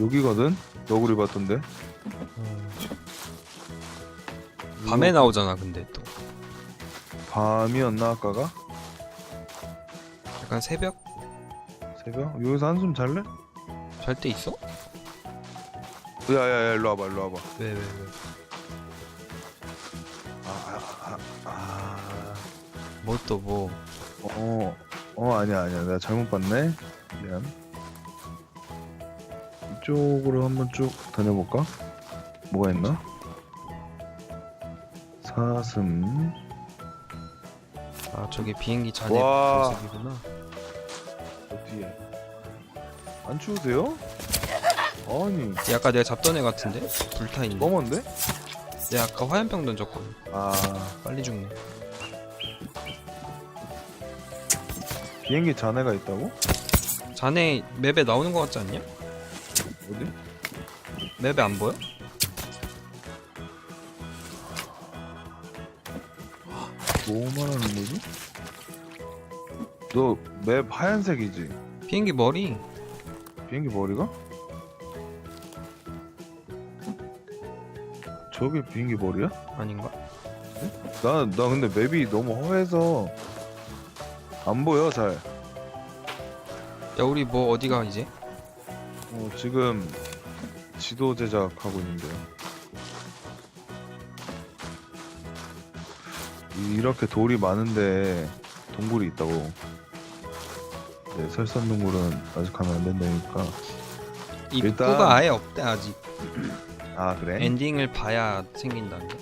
여기거든? 너구리 봤던데? 밤에 나오잖아 근데 또 밤이었나 아까가? 약간 새벽 새벽? 여기서 한숨 잘래? 잘 때 있어? 야야야 일로 와봐 일로 와봐 왜 왜 왜? 아아아 아, 뭐또 뭐? 어, 어 아니야 아니야 내가 잘못 봤네 미안 이쪽으로 한번 쭉 다녀볼까? 뭐가 있나? 사슴 아 저기 비행기 잔해 와. 모습이구나. 어디에 안 추우세요? 아니 얘 아까 내가 잡던 애 같은데? 불타 있네. 검은데? 내가 아까 화염병 던졌거든. 아 빨리 죽네. 비행기 잔해가 있다고? 자네 맵에 나오는 것 같지 않냐? 어디? 맵에 안 보여? 뭐 말하는 거지? 너 맵 하얀색이지? 비행기 머리. 비행기 머리가? 저게 비행기 머리야? 아닌가? 나, 나 근데 맵이 너무 허해서 안 보여 잘. 야 우리 뭐 어디 가 이제? 어, 지금 지도 제작하고 있는데요. 이렇게 돌이 많은데 동굴이 있다고. 네, 설산 동굴은 아직 가면 안 된다니까. 입구가 일단- 아예 없대 아직. 아 그래? 엔딩을 봐야 생긴다는데.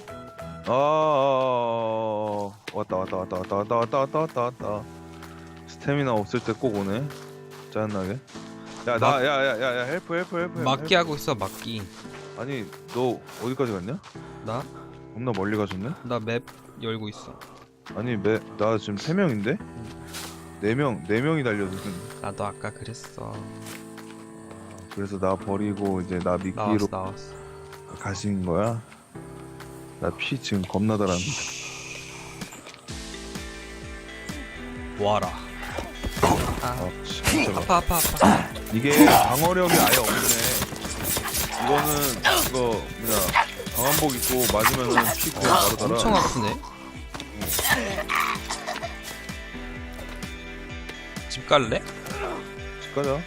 아, 아, 아, 아, 왔다 왔다 왔다 왔다 왔다 왔다 왔다 왔다 왔다 스태미나 없을 때 꼭 오네 짜증나게 막- 야나야야 야 야 헬프 헬프 헬프 막기 하고 있어 막기. 헬프. 아니 너 어디까지 갔냐? 나? 겁나 멀리 가셨네? 나 맵 열고 있어. 아니 매, 나 지금 3명인데? 4명 4명이 달려드는 나도 아까 그랬어. 그래서 나 버리고 이제 나 나왔어 미끼로 나왔어. 가신 거야? 나 피 지금 겁나 달았는데 와라. 아, 아 진짜 아파 아파 아파. 이게 방어력이 아예 없네. 이거는 이거 뭐냐 방한복 입고 맞으면은 피 그냥 바로 달아. 엄청 아프네. 집 갈래? 집 가자.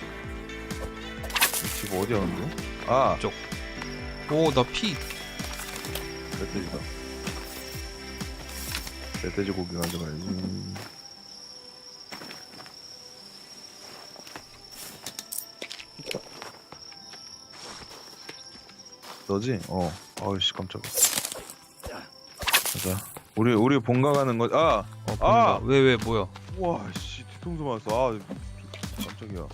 집 어디야 근데? 아 쪽. 오, 나 피. 멧돼지다. 멧돼지 고기 가져가야지. 너지? 어. 아우씨 깜짝이야. 가자. 우리 우리 본가 가는 거. 아. 어, 아! 왜, 왜, 뭐야? 와, 씨, 뒤통수 맞았어. 아, 깜짝이야.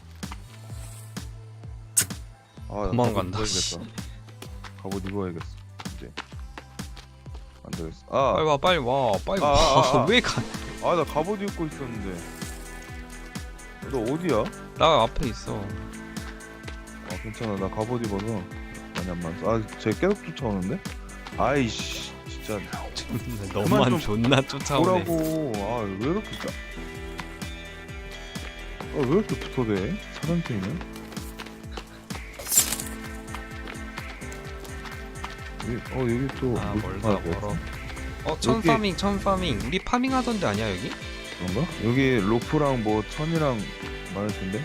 아, 나 도망간다, 갑옷 씨. 입어야겠다. 갑옷 입어야겠어. 이제. 안 되겠어. 아, 빨리 와, 빨리 와, 빨리 아, 와. 아, 아. 왜 가? 아, 나 갑옷 입고 있었는데. 너 어디야? 나 앞에 있어. 아, 괜찮아. 나 갑옷 입어서 많이 안 맞았어. 아, 쟤 계속 쫓아오는데? 아이씨, 진짜. 너만 좀 존나 쫓아오네. 뭐라고? 아, 왜 이렇게 짜? 아, 왜 이렇게 붙어대? 사람들이네. 여기, 어 여기 또 아, 물- 멀다, 아, 멀어. 어, 천 여기- 파밍, 천 파밍. 우리 파밍 하던데 아니야, 여기? 그런가? 여기 로프랑 뭐 천이랑 많을 텐데.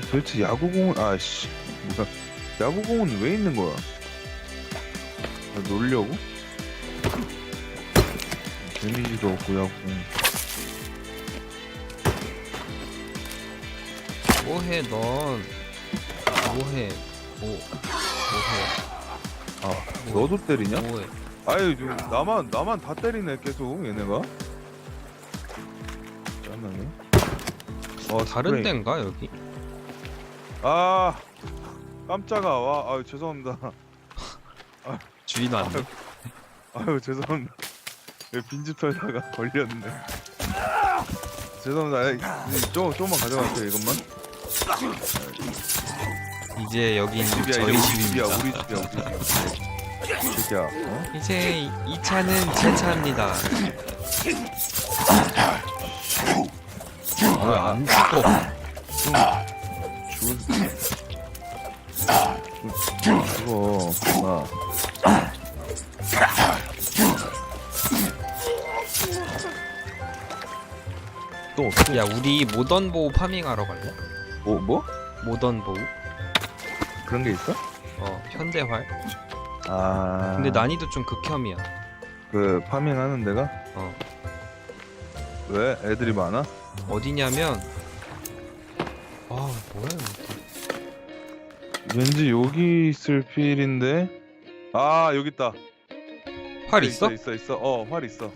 저 도대체 야구공은 아씨 뭐야? 야구공은 왜 있는 거야? 나 놀려고? 데미지도 없고 야구공. 뭐해, 넌. 뭐해. 뭐, 뭐해. 아 뭐, 너도 때리냐? 뭐해. 아유 지금 나만 나만 다 때리네 계속 얘네가. 짠나네. 어 다른 스프레이. 데인가, 여기? 아 깜짝아 와 아유 죄송합니다. 주인 왔네. 아유 죄송합니다. 여기 빈집 털다가 걸렸네. 죄송합니다. 아이, 좀 조금만 가져갈게요 이것만. 이제 여긴 집이야 이제 저희 우리 집이야 집입니다. 우리 집이야 우리 집. 새끼야. 어? 이제 이, 이 차는 제 차입니다. 아, 안또 죽을 죽어 나 또, 또, 야 우리 모던 보우 파밍하러 갈래? 뭐, 뭐? 모던 보우? 그런 게 있어? 어 현대활 아. 근데 난이도 좀 극혐이야 그, 파밍 하는 데가? 어 왜? 애들이 많아? 어디냐면 아 뭐야 이거 왠지 여기 있을 필인데? 아, 여기 있다. 활 있어? 있어, 있어. 어, 활 있어.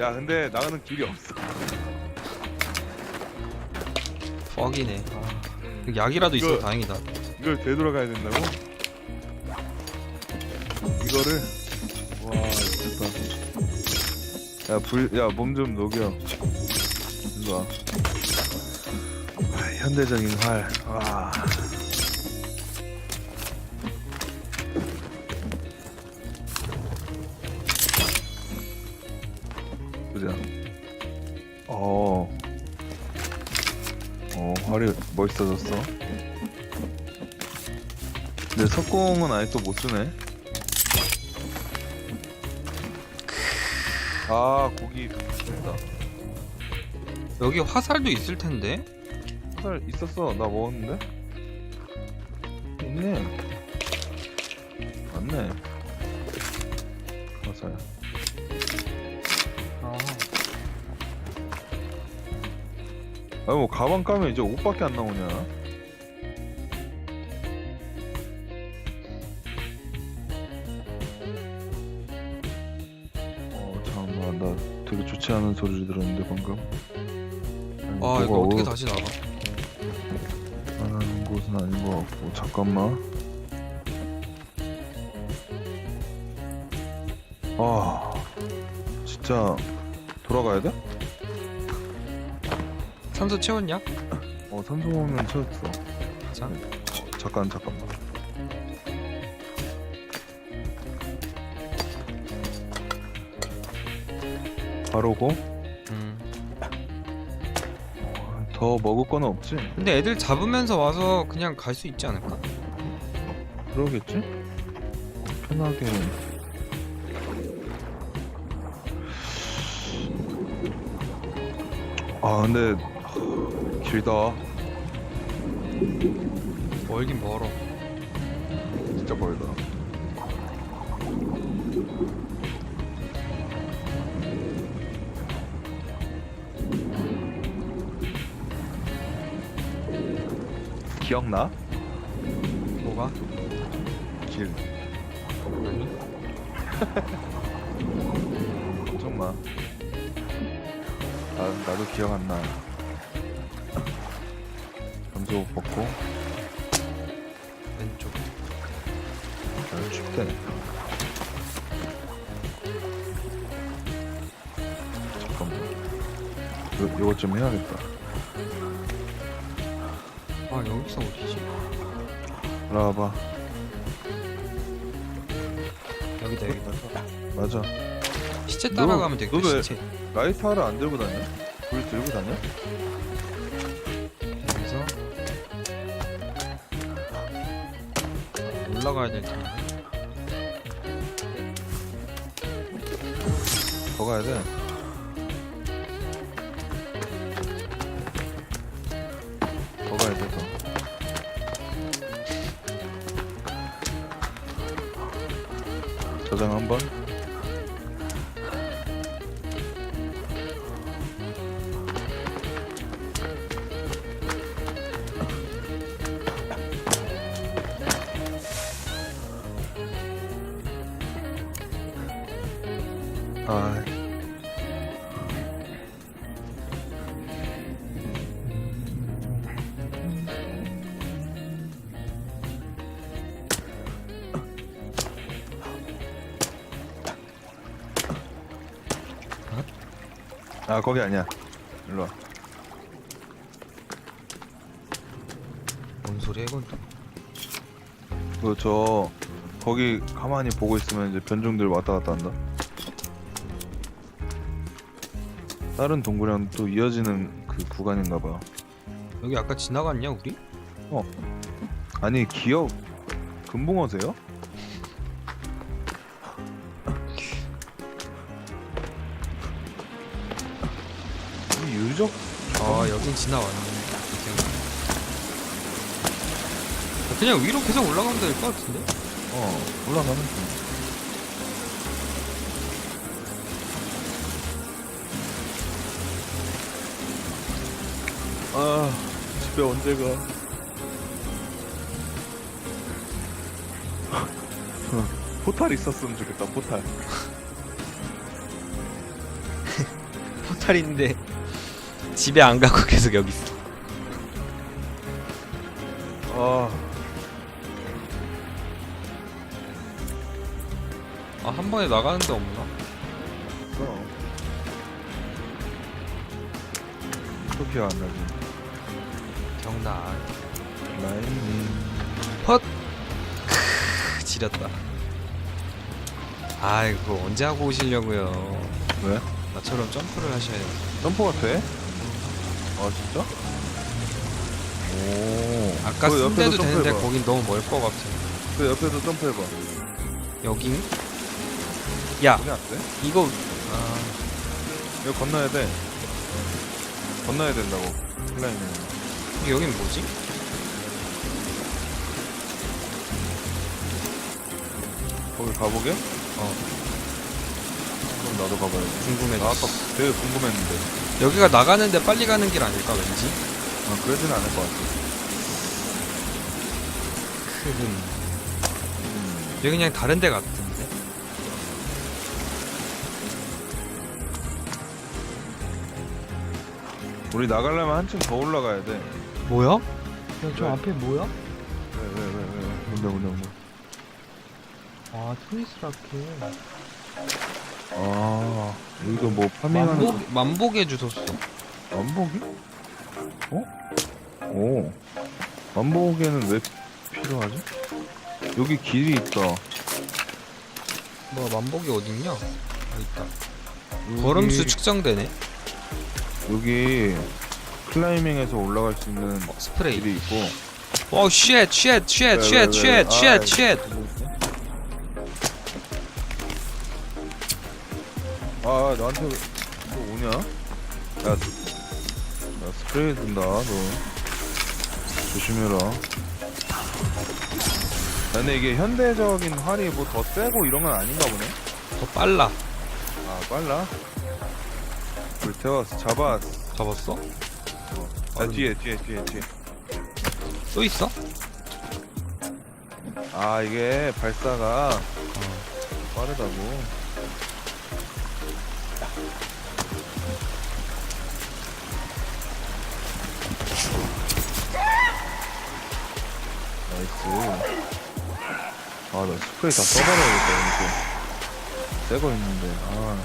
야, 근데 나가는 길이 없어. 퍽이네 아, 약이라도 있어 이거- 다행이다 이걸 되돌아가야 된다고? 이거를 와 미쳤다 야불 야 몸 좀 녹여 이거 와. 아, 현대적인 활 와 보자 어 어, 활이 멋있어졌어. 근데 석공은 아직도 못 쓰네. 아, 고기 됐다. 여기 화살도 있을 텐데 화살 있었어. 나 먹었는데? 있네. 맞네. 화살. 아 아, 뭐 가방 까면 이제 옷밖에 안 나오냐? 어, 잠깐만, 나 되게 좋지 않은 소리를 들었는데 방금. 아니, 아, 이거 어떻게 옷 다시 나가 곳은 아닌 것 같고 잠깐만. 아, 진짜 돌아가야 돼? 산소 채웠냐? 어, 산소는 채웠어. 자 어, 잠깐 잠깐만. 바로고 더 먹을 거는 없지? 근데 애들 잡으면서 와서 그냥 갈 수 있지 않을까? 그러겠지? 편하게 아 근데 하, 길다 멀긴 멀어 진짜 멀다 기억나? 뭐가? 길 걱정 마. 나, 나도 기억 안 나. 점수 벗고, 왼쪽 아, 춥대. 잠깐만. 요, 요것 좀 해야겠다. 아 여기서 어디지? 나와봐. 여기다 여기다 맞아. 시체 너- 따라가면 되겠다 너 왜- 시체 라이터를 안 들고 다녀? 불 들고 다녀? 그래서 올라가야 될 텐데 더 가야 돼. 저장 한 아 거기 아니야. 일로 와. 뭔 소리야 이건 또 그저 거기 가만히 보고 있으면 이제 변종들 왔다 갔다 한다. 다른 동굴이랑 또 이어지는 그 구간인가 봐. 여기 아까 지나갔냐 우리? 아니 기억 금붕어세요? 이 유적 아 여긴 지나왔네 그냥 위로 계속 올라가면 될 것 같은데? 어 올라가면 돼. 아 집에 언제 가? 포탈 있었으면 좋겠다 포탈. 포탈인데 집에 안 가고 계속 여기 있어 아아한 번에 나가는 데 없나? 그럼. 어떻게 안 나지? 경나 라이닝. 크, 지렸다 아 이거 언제 하고 오시려고요 왜? 나처럼 점프를 하셔야지 점프가 돼? 아 진짜? 오. 아까 그쓴 옆에도 데도 되는데 점프해봐. 거긴 너무 멀 것 같아 그 옆에도 점프해봐. 여긴? 야 그게 안 돼? 이거 아 이거 건너야 돼. 건너야 된다고. 클라이밍. 여긴 뭐지? 거기 가보게? 어 나도 가봐야지. 궁금해 나 아까 되게 궁금했는데. 여기가 나가는데 빨리 가는 길 아닐까 왠지? 아, 그러진 않을 것 같아. 크흠 음. 여기 그냥 다른 데 같은데 우리 나가려면 한층 더 올라가야 돼. 뭐야? 야, 저 왜? 앞에 뭐야? 왜, 왜, 왜, 왜. 뭔데, 뭔데, 뭔데. 아, 트위스라케. 아, 여기도 뭐 파밍하는 거. 만복, 만복의 주소서 만복이? 어? 오. 만복에는 왜 필요하지? 여기 길이 있다. 뭐야 만복이 어딨냐? 아 있다 여기- 걸음수 측정되네 여기 클라이밍에서 올라갈 수 있는 어, 스프레이 길이 있고. 와 쉣, 쉣, 쉣, 쉣, 왜? 쉣, 아, 쉣, 쉣 아, 나한테 또 오냐? 야, 나 스프레이 든다, 너. 조심해라. 근데 이게 현대적인 활이 뭐 더 세고 이런 건 아닌가 보네? 더 빨라 아, 빨라? 불태웠어. 잡았어. 잡았어? 아, 뒤에, 뒤에, 뒤에, 뒤에. 또 있어? 아, 이게 발사가 어. 빠르다고. 나이스. 아, 나 스프레이 다 써버려야겠다, 이렇게. 새거 있는데, 아.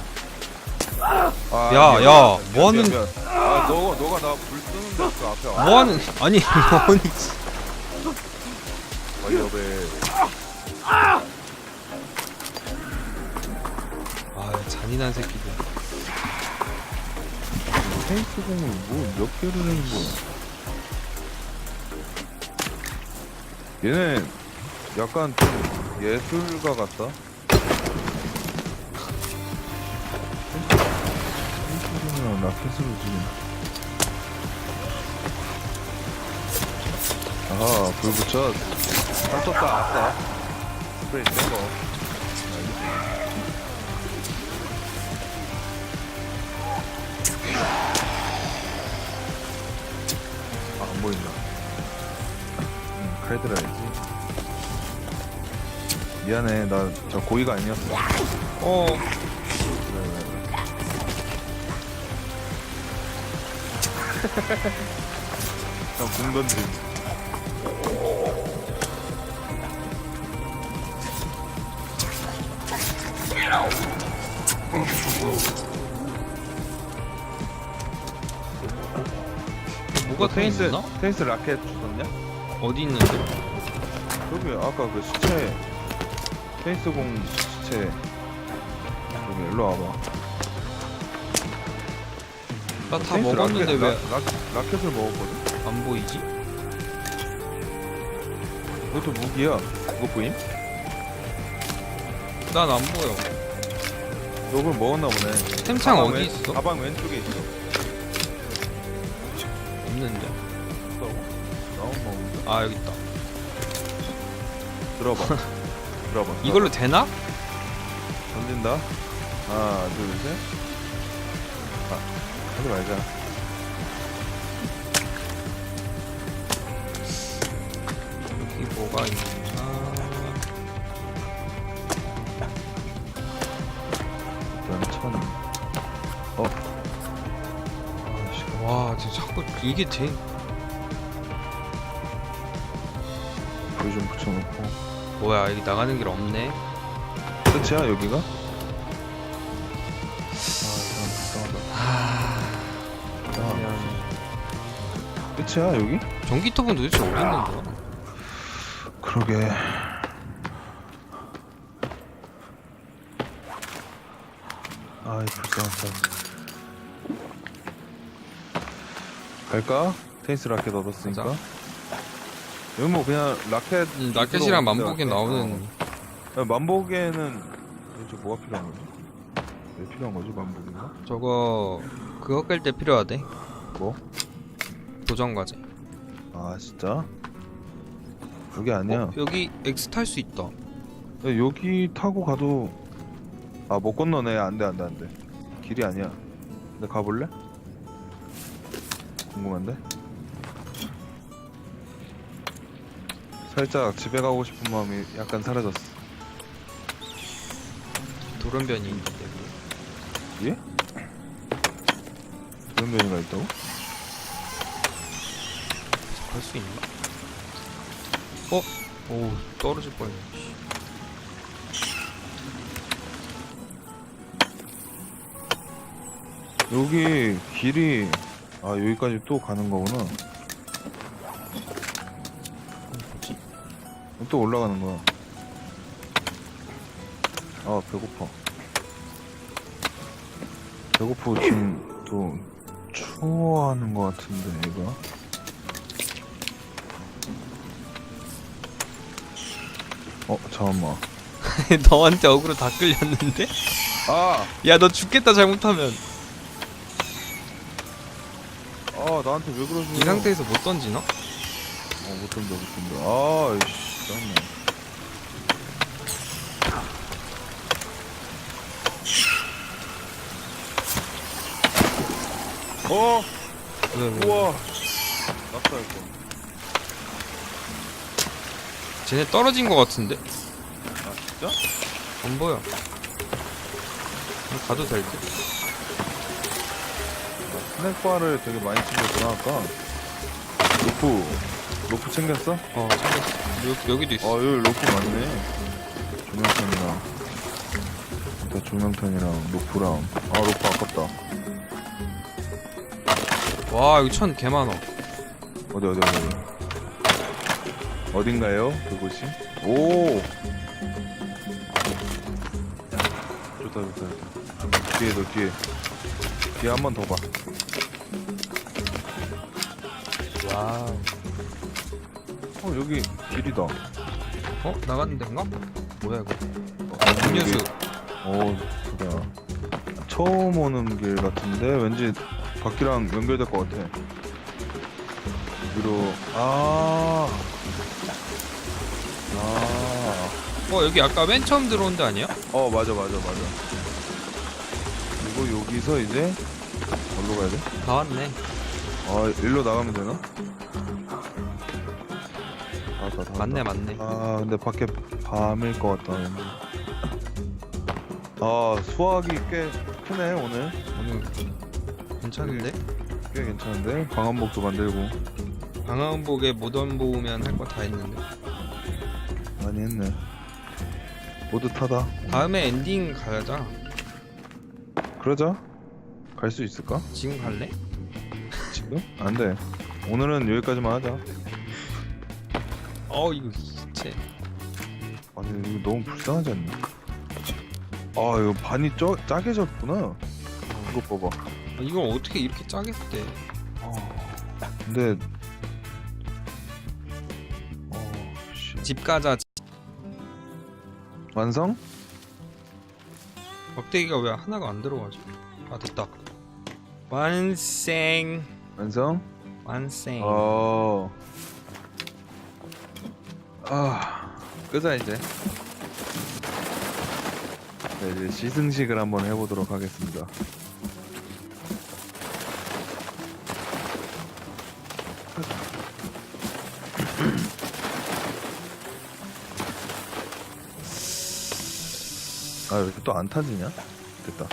아 야, 미안, 야, 미안, 뭐 하는- 미안. 아, 너가, 너가 나 불 쓰는 데 그 앞에 와. 뭐하는 아니 뭐하는 와이어베. 아 잔인한 새끼들 테이스 공을 뭐몇 개를 내는 거야? 얘네 약간 좀 예술가 같다. 테이스 공이랑 라켓으로 지금. 아하, 불 붙여. 깜짝다, 아싸. 스프레이 센 거. 아, 보인다. 음, 크레드라야지. 미안해, 나 저 고의가 아니었어. 어 그래, 그래, 그래. 형궁 던짐. 더 테니스, 있나? 테니스 라켓 주셨냐? 어디 있는데? 여기 아까 그 시체 테니스 공 시체 여기 일로 와봐 나 다 테니스 먹었는데 라켓, 왜 라, 라, 라켓을 먹었거든? 안 보이지? 이것도 무기야 이거 보임? 난 안 보여. 이걸 먹었나 보네 템창 가방 어디 왼- 있어? 가방 왼쪽에 있어 아 여기 있다. 들어봐 들어봐 이걸로 되나? 던진다 하나 둘 셋 아 하지 말자 여기 뭐가 있나? 일단 천 어? 아씨 와, 진짜 자꾸 이게 돼. 뭐야, 여기 나가는 길 없네. 끝이야 여기가? 아 끝이야 여기? 전기톱은 도대체 어디 있는 거야? 그러게 아이 불쌍하다 갈까? 테니스 라켓 얻었으니까 가자. 여기 뭐 그냥 라켓 음, 라켓이랑 만복에 라켓. 나오는 어. 야, 만복에는 이제 뭐가 필요한 거지? 왜 필요한 거지 만복인가? 저거 그거 깰 때 필요하대. 뭐? 도전 과제. 아 진짜? 여기 아니야 어, 여기 X 탈 수 있다. 야, 여기 타고 가도 아 못 건너네 안돼 안돼 안돼 길이 아니야 근데 가볼래? 궁금한데? 살짝 집에 가고 싶은 마음이 약간 사라졌어 돌연변이 있는데. 예? 그런 변이가 있다고? 갈 수 있나? 어? 오 떨어질 뻔했네. 씨. 여기 길이 아 여기까지 또 가는 거구나 또 올라가는 거야. 아 배고파. 배고프고 지금 또 추워하는 거 같은데 얘가? 어 잠깐만. 너한테 어그로 다 끌렸는데? 아! 야 너 죽겠다 잘못하면. 아 나한테 왜 그러지? 이 상태에서 못 던지나? 어 못 던져 못 던져. 아 이씨 짜증나 어! 왜, 왜, 왜? 우와 낙사할 거 쟤네 떨어진 거 같은데? 아 진짜? 안 보여 그럼 가도 될 듯? 스낵바를 되게 많이 챙겼구나 아까 로프 로프 챙겼어? 어 챙겼어 여기, 여기도 아 있어. 여기 로프 많네. 조명탄이랑. 일단 조명탄이랑 로프랑. 아 로프 아깝다. 와 여기 천 개 많아 어디 어디 어디 어디? 어딘가요? 그곳이? 오! 좋다 좋다 좋다. 뒤에 너 뒤에. 뒤에 한 번 더 봐. 와우 어 여기 길이다. 어? 나가는 데인가? 뭐야 이거 어, 음료수 어 그다. 처음 오는 길 같은데 왠지 바퀴랑 연결될 것 같아. 위로 아. 아. 어 여기 아까 맨 처음 들어온 데 아니야? 어 맞아 맞아 맞아. 그리고 여기서 이제 어디로 가야 돼? 다 왔네 아 일로 나가면 되나? 다 왔다, 다. 맞네 맞네 아 근데 밖에 밤일 것 같다 왠지. 아 수확이 꽤 크네 오늘 오늘 괜찮은데? 꽤 괜찮은데 광원복도 만들고 방한복에 모던 보우면 할 거 다 했는데 많이 했네 뿌듯하다 다음에 엔딩 가자 그러자 갈 수 있을까? 지금 갈래? 지금? 안 돼 오늘은 여기까지만 하자 어 이거 진짜 아니 이거 너무 불쌍하지 않나? 아 이거 반이 쪄, 짜게 졌구나 이거 봐봐 아, 이걸 어떻게 이렇게 짜게 돼? 근데 어, 씨. 집 가자. 완성? 막대기가 왜 하나가 안 들어가지? 아 됐다. 완생. 완성? 완생. 어. 아, 끄자 이제. 네, 이제 시승식을 한번 해보도록 하겠습니다. 아, 왜 이렇게 또 안 타지냐? 됐다.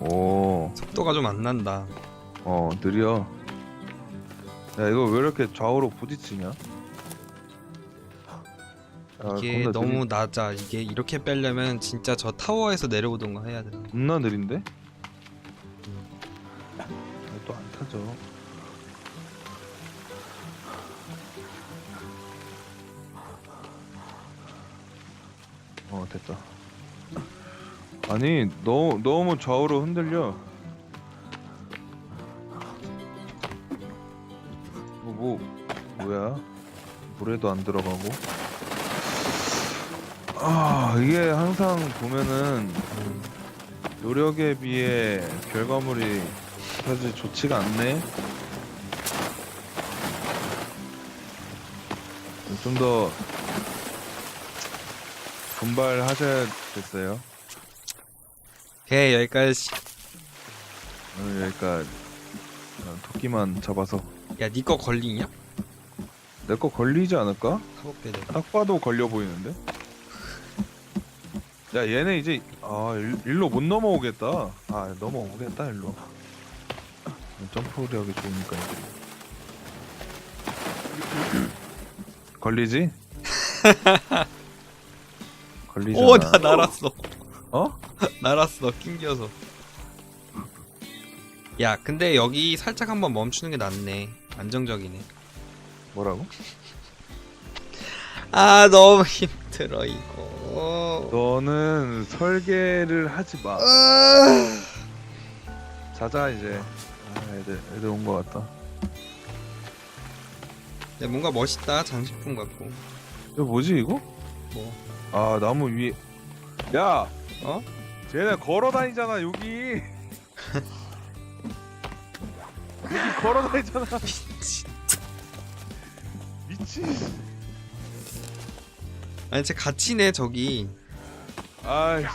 오. 속도가 좀 안 난다. 어 느려 야 이거 왜 이렇게 좌우로 부딪히냐 아, 이게 겁나 너무 느리, 낮아. 이게 이렇게 빼려면 진짜 저 타워에서 내려오던가 해야 돼. 겁나 느린데? 또 안 타죠. 어 됐다. 아니 너무 너무 좌우로 흔들려. 뭐, 뭐 뭐야? 물에도 안 들어가고 아 이게 항상 보면은 노력에 비해 결과물이 사실 좋지가 않네 좀 더 분발하셔야겠어요 오케이 여기까지. 오늘 여기까지 그냥 토끼만 잡아서 야니 거 걸리냐? 내 거 걸리지 않을까? 내가. 딱 봐도 걸려 보이는데? 야 얘네 이제 아 일, 일로 못 넘어오겠다 아 넘어오겠다 일로 점프력이 좋으니까 걸리지? 걸리잖아 오 나 날았어. 어? 날았어 낑겨서. 야 근데 여기 살짝 한번 멈추는 게 낫네. 안정적이네. 뭐라고? 아 너무 힘들어 이거. 너는 설계를 하지 마. 자자 이제. 아 애들 애들 온거 같다. 야, 뭔가 멋있다. 장식품 같고. 이거 뭐지 이거? 뭐? 아 나무 위에. 야! 어? 쟤네 걸어 다니잖아 여기. 여기 걸어 다니잖아. 미친 아니 쟤 같이네 저기. 아이씨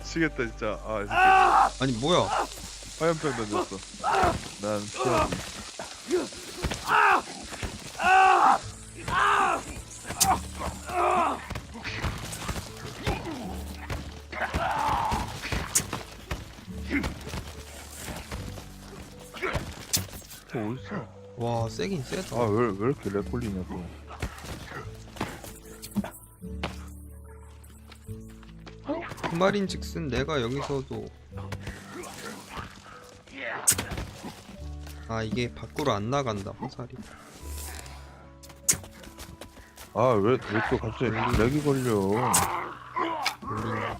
미치겠다 진짜 아이 새끼 아니 뭐야? 화염병 던졌어 난 피하지 또 어딨어? 와 세긴 세다. 아왜 왜 이렇게 렉 걸리냐고 말인즉슨 내가 여기서도 아 이게 밖으로 안 나간다 화살이. 아 왜 왜 또 갑자기 렉이 걸려 걸린다.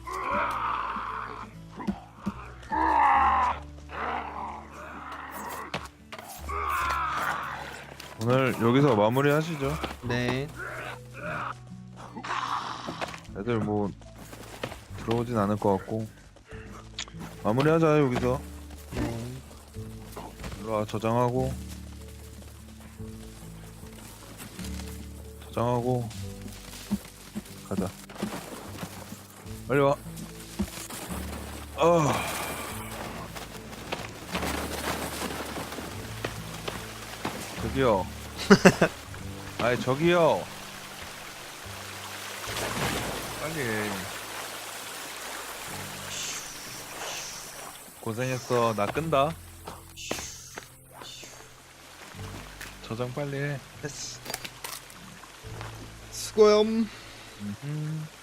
오늘 여기서 마무리 하시죠 네. 애들 뭐 들어오진 않을 것 같고. 마무리하자 여기서. 네. 일로와 저장하고. 저장하고. 가자. 빨리 와. 아. 저기요. 아이 저기요. 빨리 고생했어 나 끈다 저장 빨리 해 됐어. 수고염. 음흠.